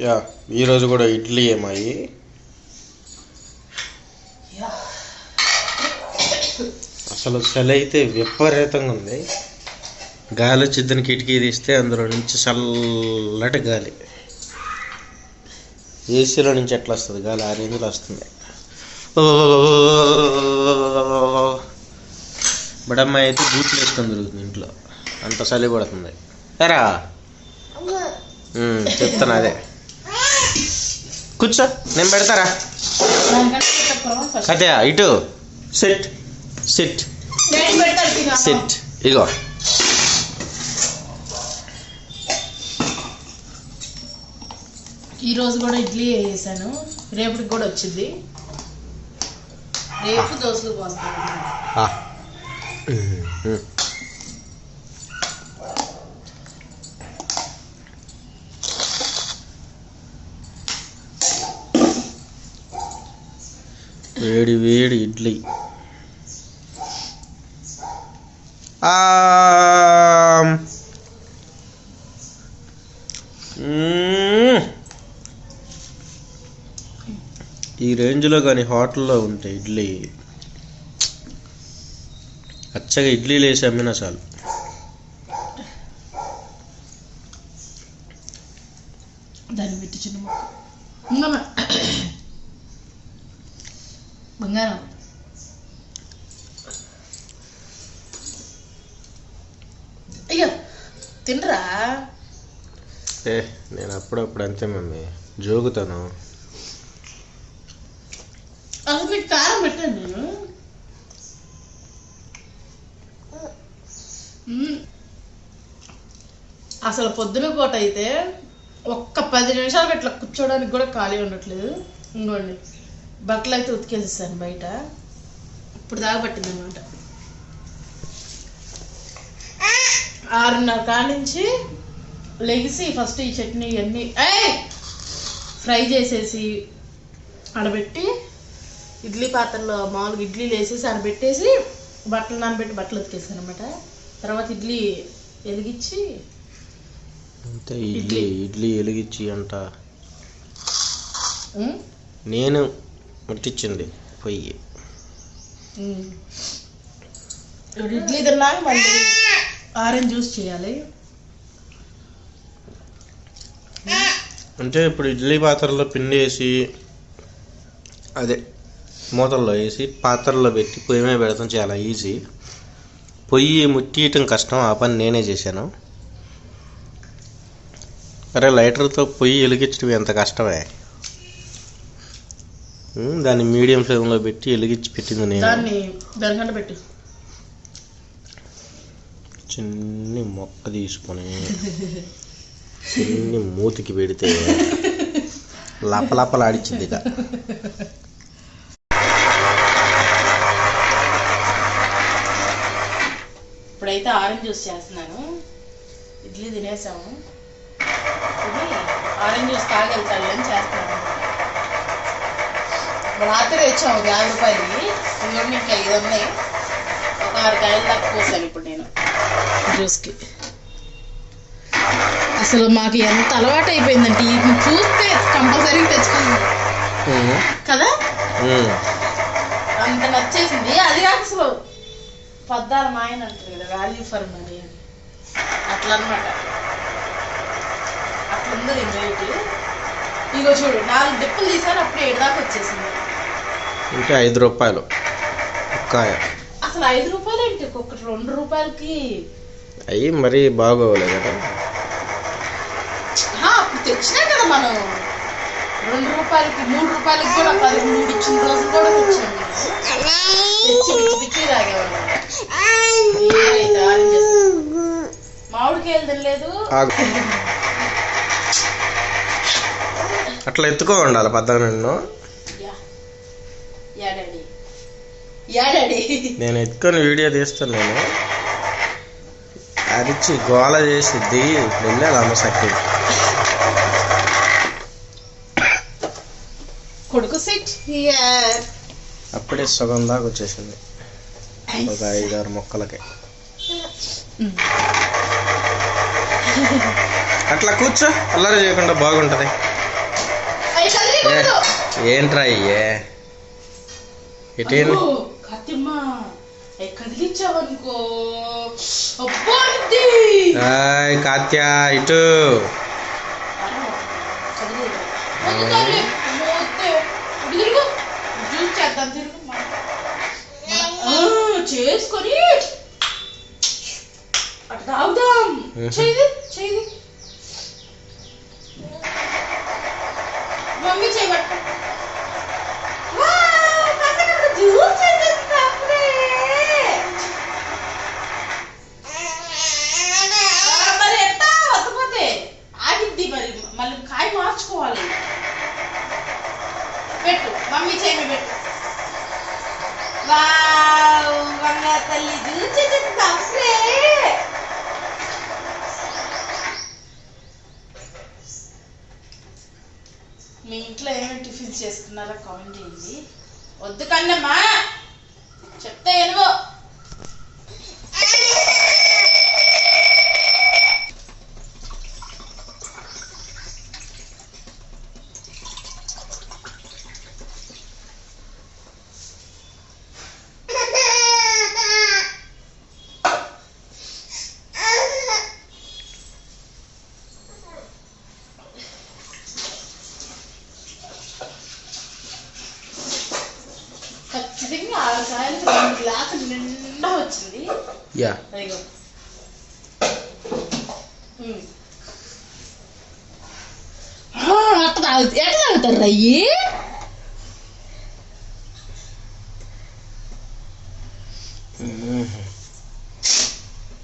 Yeah ఈరోజు కూడా ఇడ్లీ ఏమాయి అసలు చలి అయితే విపరీతంగా ఉంది. గాలి వచ్చిద్దని కిటికీ తీస్తే అందులో నుంచి చల్లటి గాలి. ఏసీలో నుంచి ఎట్లా వస్తుంది? గాలి ఆ రేంజ్లో వస్తుంది. బడమ్మాయి అయితే బూట్లు వేసుకొని తిరుగుతుంది ఇంట్లో. అంత చలి పడుతుంది ఎరా? ఉమ్, చెప్తాను అదే. కూర్చో నేను పెడతారా? కథ ఇటు. సిట్ సిట్ సిట్ ఇగో. ఈ రోజు కూడా ఇడ్లీ వేసాను రేపటికి కూడా వచ్చింది. రేపు దోశలు పోస్తాను ఆ. వేడి వేడి ఇడ్లీ ఆమ్. మ్మ్. ఈ రేంజ్లో కానీ హోటల్లో ఉంటే ఇడ్లీ అచ్చగా ఇడ్లీలు వేసి అమ్మినా చాలు. దాన్ని పెట్టి చిన్న ముక్క. ఇంకమ్మ. బంగారం. అయ్యో తినరా? ఏ నేను అప్పుడప్పుడు అంతే మమ్మీ. జోగుతాను నీకు కారం పెట్టాను నేను. అసలు పొద్దున పూట అయితే ఒక్క పది నిమిషాలు ఇట్లా కూర్చోడానికి కూడా ఖాళీ ఉండట్లేదు. ఇంకోండి బట్టలు అయితే ఉతికేసేసాను బయట. ఇప్పుడు దాగబట్టింది అనమాట ఆరున్నర కాడ నుంచి లెగిసి ఫస్ట్ ఈ చట్నీ ఇవన్నీ ఫ్రై చేసేసి ఆడబెట్టి ఇడ్లీ పాత్రలో మామూలుగా ఇడ్లీలు వేసేసి ఆడబెట్టేసి బట్టలు నానబెట్టి బట్టలు ఉతికేసాను అనమాట తర్వాత ఇడ్లీ వెలిగించి అంతే ఇడ్లీ ఇడ్లీ. వెలిగించి అంట. నేను ముట్టించింది పొయ్యి. ఇప్పుడు ఇడ్లీ తిన్నాక మళ్ళీ ఆరెంజ్ జ్యూస్ చేయాలి. అంటే ఇప్పుడు ఇడ్లీ పాత్రలో పిండి వేసి అదే మూతల్లో వేసి పాత్రలో పెట్టి పొయ్యి మీద పెడతాం చాలా ఈజీ. పొయ్యి ముట్టియటం కష్టం ఆ పని నేనే చేశాను. అరే లైటర్తో పొయ్యి వెలిగించడం ఎంత కష్టమే? దాన్ని మీడియం ఫ్లేమ్లో పెట్టి వెలిగించి పెట్టింది నేను. పెట్టు. చిన్ని మొక్క తీసుకొని చిన్ని మూతికి పెడితే లపలపలాడిచ్చింది ఇక ఇప్పుడైతే ఆరెంజ్ జ్యూస్ చేస్తున్నాను. ఇడ్లీ తినేసాము. ఇది ఆరెంజ్ జ్యూస్ తాగెళ్తాను అని చేస్తున్నాను. రాత్రి తెచ్చాము ఒక యాభై రూపాయలకి ఇదిగోండి ఇంకా ఐదు ఉన్నాయి. ఒక ఆరు కాయలు దాకా పోసాను ఇప్పుడు నేను జ్యూస్కి. అసలు మాకు ఎంత అలవాటు అయిపోయిందంటే వీటిని చూస్తే కంపల్సరీ తెచ్చుకుందాం కదా. అంత నచ్చేసింది. అది కాక అసలు. పద్దాల మాయన అంటారు కదా వాల్యూ ఫర్ మనీ అట్లా అనమాట అట్లుంది దీని రేటు ఇగో చూడు నాలుగు డిప్పులు తీసాను అప్పుడు ఏడు దాకా వచ్చేసింది. అంటే ఐదు రూపాయలు. అసలు ఐదు రూపాయలు ఏంటి? ఒక్కొక్కటి రెండు రూపాయలకి. అవి మరీ బాగోలే కదా. తెచ్చినా కదా మనం. రెండు రూపాయలకి మూడు రూపాయలకి కూడా పది మూడు ఇచ్చిన రోజులు కూడా తెచ్చాం కదా. తెచ్చి పిచ్చి పిచ్చి తాగేవాళ్ళం. మామిడికాయలు తినలేదు. అట్లా ఎత్తుకో ఉండాలి నిన్ను డాడీ నేను ఎత్తుకొని వీడియో తీస్తాను నేను. అరిచి గోల చేసిద్ది వెళ్ళాలి అమ్మ సక్కి కొడుకు సిట్ హియర్ అప్పుడే సగం దాకా వచ్చేసింది. ఒక ఐదారు మొక్కలకి. ఉమ్. అట్లా కూర్చో. అల్లరి చేయకుండా బాగుంటది. ఏంట్రా అయ్యే ఇటేం అయ్యో, కతిమ్మ అయ్యి కదిలించావనుకో అబ్బా అంది. హాయ్ కాత్య ఇటు కదిలేదు. కదులుతావులే. అమ్మో, వద్దే. ఇటు తిరుగు. జ్యూస్ చేద్దాం తిరుగు ఆ, చేసుకొని అటు తాగుదాం మ్మ్. చేయి చేయి మమ్మీ చేయబట్ట జ్యూస్ చేసేస్తుంది అప్పుడే ఆ, మరి ఎట్టా వద్దపోతే ఆగిద్ది మరి మళ్ళీ కాయ మార్చుకోవాలి పెట్టు మమ్మీ చేయి పెట్టు వావ్ బంగారు తల్లి జ్యూస్ చేసేస్తుంది అప్పుడే మీ ఇంట్లో ఏమేమి టిఫిన్స్ చేసుకున్నారో కామెంట్ చేయండి వద్దు కన్నమ్మా చెప్తే ఎనుగో ఖచ్చితంగా ఆరు కాయలు రెండు గ్లాసులు నిండా వచ్చింది యా అదిగో ఉమ్. ఆ, అట్ట తాగు- తాగుతారు రయ్యి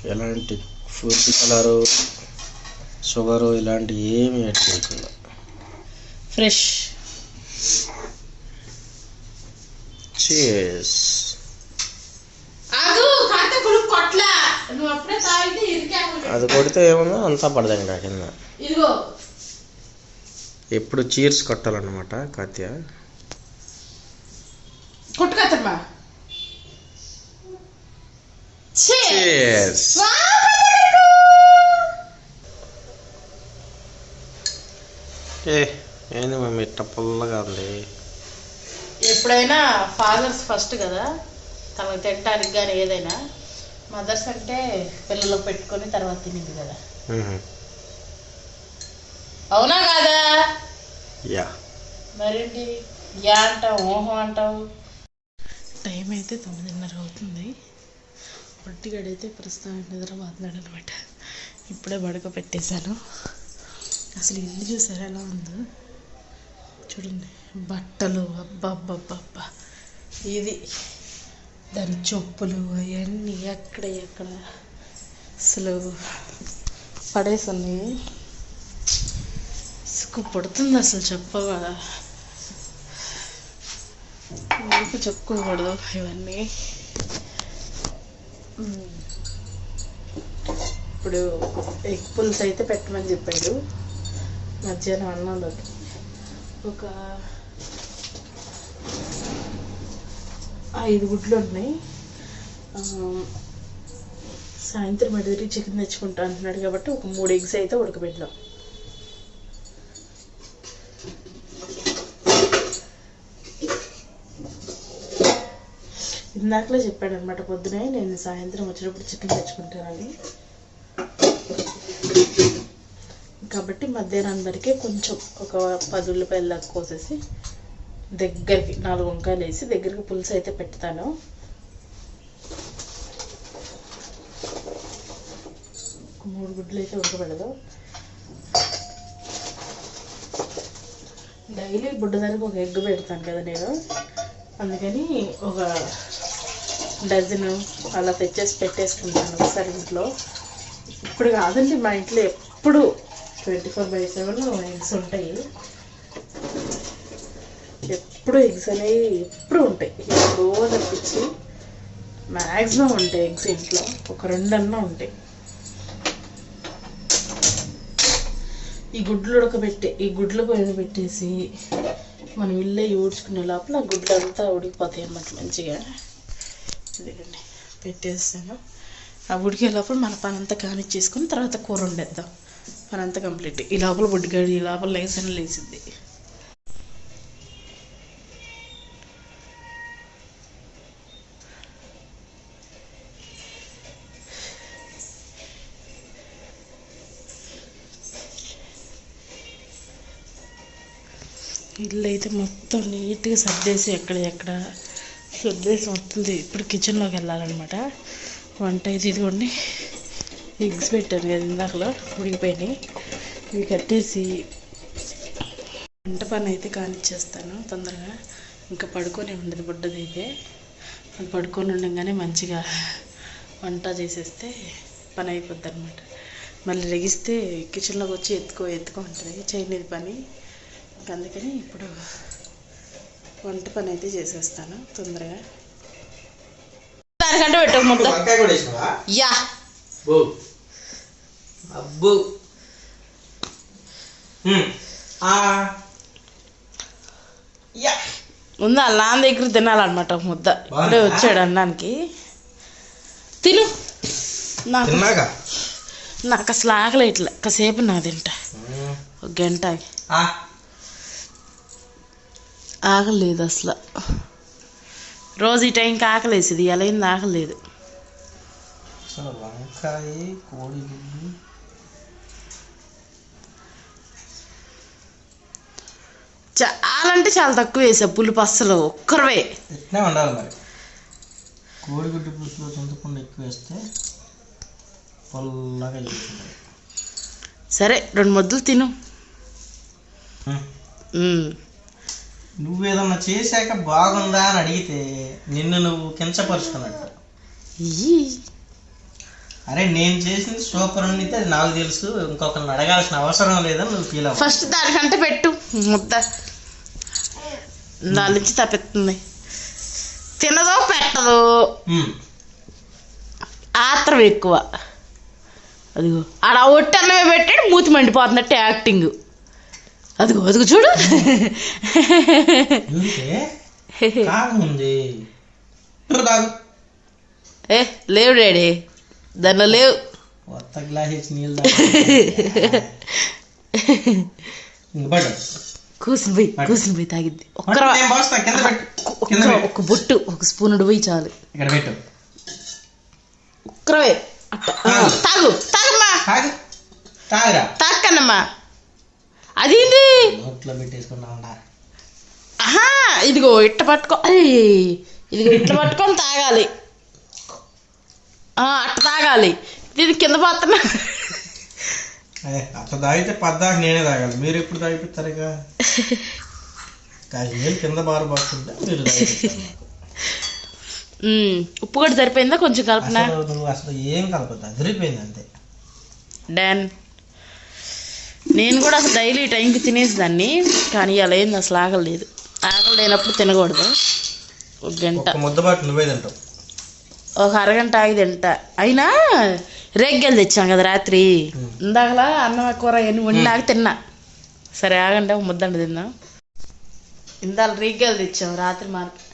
ఎలాంటి ఫుడ్ కలరు షుగరు ఇలాంటివి ఏమి యాడ్ చేయకుండా. ఫ్రెష్ చేస్ అది కొడితే ఏమన్నా అంతా పడదండి కింద. ఇదిగో. ఎప్పుడు చీర్స్ కొట్టాలన్నమాట కాత్య? కొట్టుకత్తమ్మా ఏ ఏంది మమ్మీ ఇట్ట పుల్లగా ఉంది? ఎప్పుడైనా ఫాదర్స్ ఫస్ట్ కదా తనకు తినడానికి కానీ ఏదైనా మదర్స్ అంటే పిల్లలకు పెట్టుకొని తర్వాత తినింది కదా. అవునా? యా. మరేంటి? యా అంటావు ఓహో అంటావు? టైం అయితే తొమ్మిదిన్నర అవుతుంది. పొట్టిగాడైతే ప్రస్తుతం నిద్రపోతున్నాడు అనమాట. ఇప్పుడే బడక పెట్టేశాను. అసలు ఇల్లు చూసారా ఎలా ఉందో? చూడండి. బట్టలు అబ్బబ్బబ్బబ్బా. ఇది దాని చెప్పులు అవన్నీ ఎక్కడ ఎక్కడ అసలు పడేసి ఉన్నాయి ఎక్కువ పడుతుంది అసలు చెప్పవా? ఎందుకు చెప్పుకోకూడదు ఇవన్నీ? ఇప్పుడు ఎగ్ పులుసు అయితే పెట్టమని చెప్పాడు. మధ్యాహ్నం అన్నంలోకి ఒక ఐదు గుడ్లు ఉన్నాయి. సాయంత్రం ఎదురు చికెన్ తెచ్చుకుంటా అంటున్నాడు కాబట్టి ఒక మూడు ఎగ్స్ అయితే ఉడకబెట్టాం. ఇందాకలే చెప్పాడు అనమాట పొద్దునే నేను సాయంత్రం వచ్చినప్పుడు చికెన్ తెచ్చుకుంటానని. కాబట్టి మధ్యాహ్నం వరకే కొంచెం ఒక పది ఉల్లిపాయలు దాకా కోసేసి దగ్గరికి నాలుగు వంకాయలు వేసి దగ్గరికి పులుసు అయితే పెడతాను. మూడు గుడ్లు అయితే ఉడకబెడదు. డైలీ బుడ్డదానికి ఒక ఎగ్ పెడతాను కదా నేను. అందుకని ఒక డజన్ అలా తెచ్చేసి పెట్టేసుకుంటాను ఒకసారి ఇంట్లో. ఇప్పుడు కాదండి మా ఇంట్లో ఎప్పుడు twenty four by seven eggs ఉంటాయి. ఎప్పుడు ఎగ్స్ అనేవి ఎప్పుడు ఉంటాయి. ఎప్పుడో తప్పించి మ్యాక్సిమం ఉంటాయి ఎగ్స్ ఇంట్లో. ఒక రెండన్నా ఉంటాయి. ఈ గుడ్లు ఉడకబెట్టే ఈ గుడ్లు పోయిన పెట్టేసి మనం ఇల్లే ఊడ్చుకునే లోపల గుడ్లంతా అంతా ఉడికిపోతాయి అన్నమాట మంచిగా. ఇదిగోండి పెట్టేస్తాను. ఆ ఉడికే లోపల మన పని అంతా కానిచ్చేసుకుని తర్వాత కూర వండేద్దాం. పని అంతా కంప్లీట్. ఈ లోపల ఉడికాడు ఈ లోపల లేసిన లేచింది. ఇల్లు అయితే మొత్తం నీట్గా సర్దేసి ఎక్కడ ఎక్కడ ఉద్దేశం వస్తుంది. ఇప్పుడు కిచెన్లోకి వెళ్ళాలన్నమాట. వంట అయితే ఇదిగోండి. ఎగ్స్ పెట్టాను కదా ఇందాకలో ఉడికిపోయినాయి. ఇవి కట్టేసి వంట పని అయితే కానిచ్చేస్తాను తొందరగా. ఇంకా పడుకొని ఉండదు బుడ్డది అయితే అది పడుకొని ఉండగానే మంచిగా వంట చేసేస్తే పని అయిపోద్ది అనమాట మళ్ళీ లెగిస్తే కిచెన్లోకి వచ్చి ఎత్తుకో ఎత్తుకో ఉంటుంది చేయలేదు పని. అందుకని ఇప్పుడు వంట పని అయితే చేసేస్తాను తొందరగా. దానికంటే పెట్టక ముద్ద యా. అబ్బో. నాన్న దగ్గర తినాలన్నమాట ఒక ముద్ద. ఇప్పుడే వచ్చాడు అన్నానికి. తిను. నాకు నాకు అసలు ఆకలి ఇట్లా కాసేపు నా తింటా. ఒక గంట ఆగి. ఆ. ఆకలి లేదు అసలు రోజు ఈ టైంకి ఆకలి వేసేది ఎలా అయింది ఆకలి లేదు అసలు వంకాయ కోడి గుడ్డు చాలా అంటే చాలా తక్కువ వేసా పులుపు అస్సలు ఒక్కరవే ఉండాలి మరి కోడిగుడ్డు పులుసులో చింతపండు ఎక్కువ వేస్తే పొల్లగా సరే రెండు ముద్దలు తిను. నువ్వేదన్నా చేశాక బాగుందా అని అడిగితే నిన్ను నువ్వు కించపరుచుకున్నట్టు. అరే నేను చేసింది సూపర్ అని అది నాకు తెలుసు. ఇంకొకరిని అడగాల్సిన అవసరం లేదని నువ్వు ఫీల్ అవ్వ ఫస్ట్ దానికంటే పెట్టు. ముద్ద. దాని నుంచి తప్పిస్తుంది తినదో పెట్టదో ఆత్రం ఎక్కువ. అదిగో. ఆడ ఒట్టి అన్నమే పెట్టాడు మూతి మండిపోతున్నట్టు యాక్టింగ్. అదిగో అదిగో చూడు ఏ లేవు డాడీ దానిలో లేవు కొత్త గ్లాస్ నీళ్ళు కూసిన పోయి కూసిన పోయి తాగిద్ది ఒక్క బొట్టు ఒక స్పూన్ పోయి చాలు ఒక్కరవే తాగు తాగమ్మా తాగు తాగురా తాక్కన్నమ్మా అదేంటి? నోట్లో పెట్టేసుకున్నా ఉండా ఆహా ఇదిగో ఇట్ట పట్టుకో. ఇదిగో ఇట్ట పట్టుకొని తాగాలి. అట్ట తాగాలి. ఇది కింద పోతున్నా. ఏ, అట్లా తాగితే పద్దాక నేనే తాగాలి. మీరు ఎప్పుడు తాగిపిస్తారు ఇక? కాదు కింద బారబోతుంటే మీరు ఉప్పు కూడా సరిపోయిందా? కొంచెం కలపనా? అసలు ఏం కలపద్దు. అదిరిపోయింది అంతే. డన్. నేను కూడా అసలు డైలీ టైంకి తినేసేదాన్ని కానీ అలా ఏంది అసలు ఆకలి లేదు ఆకలి లేనప్పుడు తినకూడదు. ఒక గంట. ఒక అరగంట ఆగి తింటా. అయినా రేగ్గలు తెచ్చాం కదా రాత్రి. ఇందాకలా అన్నం కూర ఎన్ని వండినాక తిన్నా. సరే ఆగండి ఒక ముద్దండి తిందాం. ఇందాక రేగ్గలు తెచ్చాం రాత్రి మార్కెట్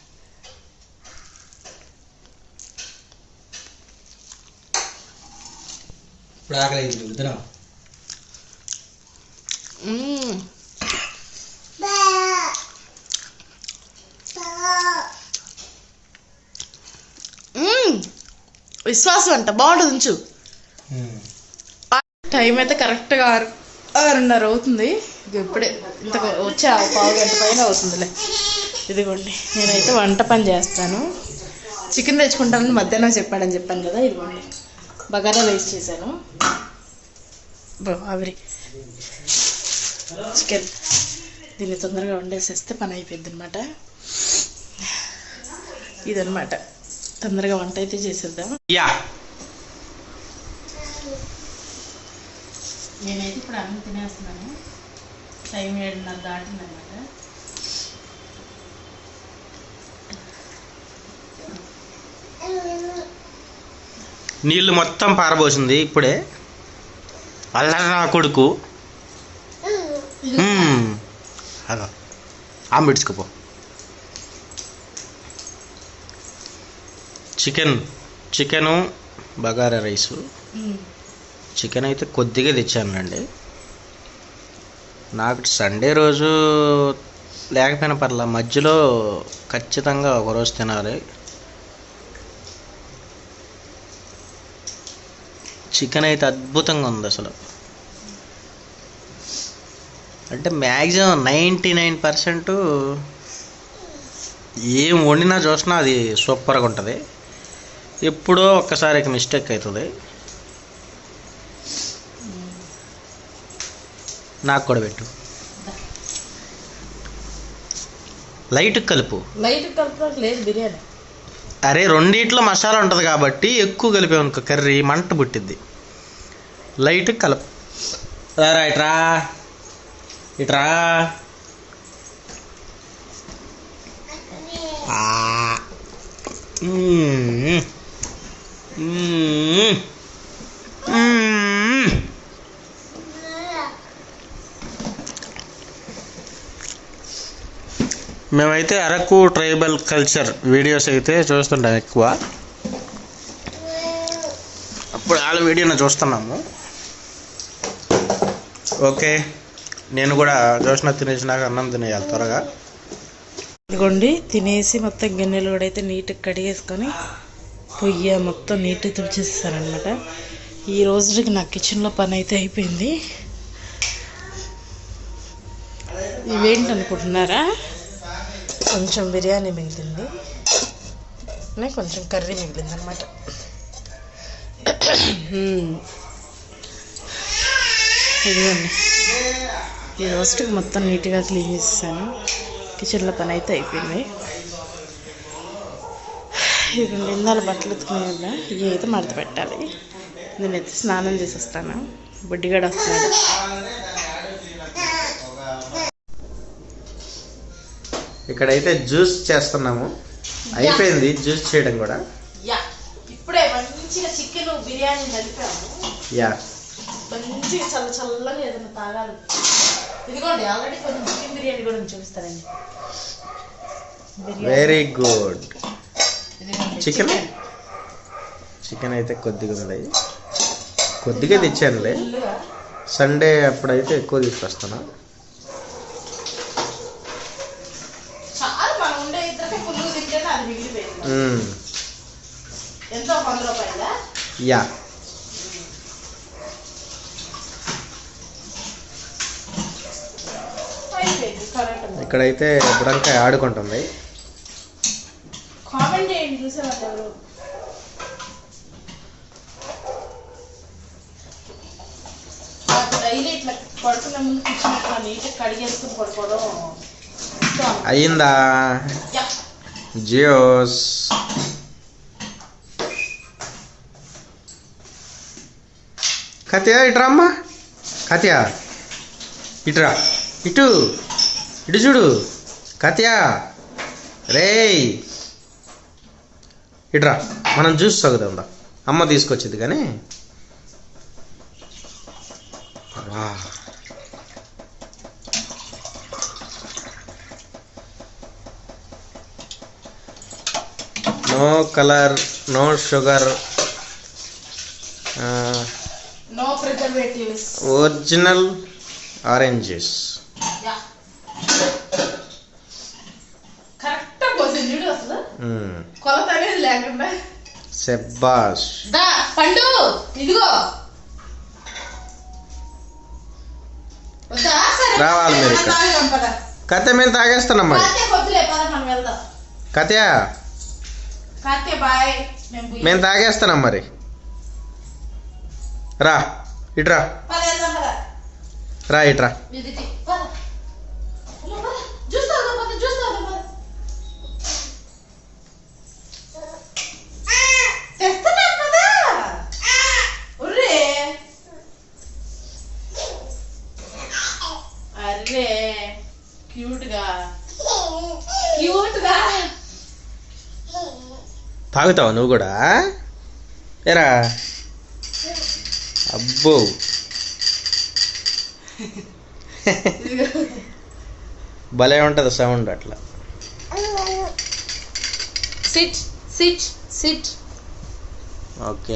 ఇప్పుడు ఆకలి అయింది తినా మ్మ్. మ్మ్. విశ్వాసం అంట బాగుంటుంది ఉంచు. టైం అయితే కరెక్ట్గా ఆరు ఆరున్నర అవుతుంది. ఇక ఇప్పుడే ఇంత వచ్చే పావు గంట పైన అవుతుందిలే. ఇదిగోండి నేనైతే వంట పని చేస్తాను. చికెన్ తెచ్చుకుంటానని మధ్యాహ్నం చెప్పాడని చెప్పాను కదా ఇదిగోండి. బగారా రైస్ చేశాను. బాబరి చికెన్ దీన్ని తొందరగా వండేసేస్తే పని అయిపోద్ది అనమాట ఇదనమాట తొందరగా వంట అయితే చేసేద్దాం. యా నేనైతే ఇప్పుడు అన్నం తినేస్తున్నాను. టైం ఏడున్నర దాటింది అనమాట నీళ్ళు మొత్తం పారబోసింది. ఇప్పుడే అల్లరి నా కొడుకు. అదో ఆంబిడ్చుకుపో chicken chicken bagara rice. Chicken అయితే కొద్దిగా తెచ్చానండి నాకు సండే రోజు లేకపోయినా పర్లా మధ్యలో ఖచ్చితంగా ఒకరోజు తినాలి. చికెన్ అయితే అద్భుతంగా ఉంది అసలు. అంటే మ్యాక్సిమం నైంటీ నైన్ పర్సెంట్ ఏం వండినా చూసినా అది సూపర్గా ఉంటుంది. ఎప్పుడో ఒక్కసారి మిస్టేక్ అవుతుంది. నాకు కూడా పెట్టు. లైట్ కలుపు. లైట్ కలపడానికి లేదు బిర్యానీ. అరే రెండిట్లో మసాలా ఉంటుంది కాబట్టి ఎక్కువ కలిపామనుకో కర్రీ మంట పుట్టిద్ది. లైట్ కలుపు. రా. ఇట్రా. మేమైతే అరకు ట్రైబల్ కల్చర్ వీడియోస్ అయితే చూస్తుంటాం ఎక్కువ. అప్పుడు వాళ్ళ వీడియోని చూస్తున్నాము. ఓకే. నేను కూడా చూసిన తినేసినాక అన్నం తినేయాలి త్వరగా. ఇదిగోండి తినేసి మొత్తం గిన్నెలు కూడా అయితే నీట్గా కడిగేసుకొని పొయ్యి మొత్తం నీట్గా తుడిచేస్తానమాట ఈ రోజుకి నా కిచెన్లో పని అయితే అయిపోయింది. ఇవేంటి అనుకుంటున్నారా కొంచెం బిర్యానీ మిగిలింది. కొంచెం కర్రీ మిగిలింది అనమాట ఇదిగోండి. ఈ రోజుకి మొత్తం నీట్గా క్లీన్ చేసేసాను. కిచెన్లో పని అయితే అయిపోయింది. ఇక నిందాల బట్టలు ఉతుకునే ఇవి అయితే మడత పెట్టాలి. నేనైతే స్నానం చేసి వస్తాను బుడ్డిగాడు వస్తున్నాడు. ఇక్కడైతే జ్యూస్ చేస్తున్నాము. అయిపోయింది జ్యూస్ చేయడం కూడా. యా ఇప్పుడే మంచిగా చికెన్ బిర్యానీ కలిపాము. యా. మంచిగా చల్ల చల్లగా ఏదైనా తాగాలి. ఇదిగోండి ఆల్రెడీ కొంచెం చికెన్ బిర్యానీ కూడా చూపిస్తానండి. Very good chicken. చికెన్ అయితే కొద్దిగా ఉంది కొద్దిగా తెచ్చానులే. సండే అప్పుడైతే ఎక్కువ తీసుకొస్తాను. చాలు మనం ఉండే ఇద్దరికి ఫుల్గా తింటేనే అది మిగిలిపోయింది మ్మ్. ఎంతో వంద రూపాయల యా అయిపోయింది కరెక్ట్ ఉంది ఇక్కడైతే బుడంకాయ ఆడుకుంటుంది కామెంట్ చేయండి చూసేవాళ్ళు ఎవరు నాకు డైలీ ఇట్లా పడుకునే ముందు కిచెన్ ఇట్లా నీట్గా కడిగేసుకుని పడుకోవడం ఇష్టం. అయ్యిందా? యా. జియోస్. కత్యా ఇట్రా అమ్మా కత్యా ఇట్రా. ఇటు. ఇటు చూడు కత్యా రేయ్! ఇట్రా మనం జ్యూస్ సాగుదాం రా. అమ్మ తీసుకొచ్చింది కానీ. No colour no sugar original oranges yeah correct పోసింది చూడు అసలు సెబ్బాస్ దా పండు ఇదిగో. రావాలి మీరు ఇక్కడ. కథ మేము తాగేస్తున్నాం మరి. కథయా మేము తాగేస్తున్నాం మరి. రా ఇట్రా రా. ఇట్రా విజిటి పద అలా పద జ్యూస్ తాగుదాం పద జ్యూస్ తాగుదాం పద తెస్తున్నా పద ఉర్రే అర్రే క్యూట్గా క్యూట్గా తాగుతావా నువ్వు కూడా? ఏరా? అబ్బో. భలే ఉంటుంది సౌండ్ అట్లా. Sit sit sit okay.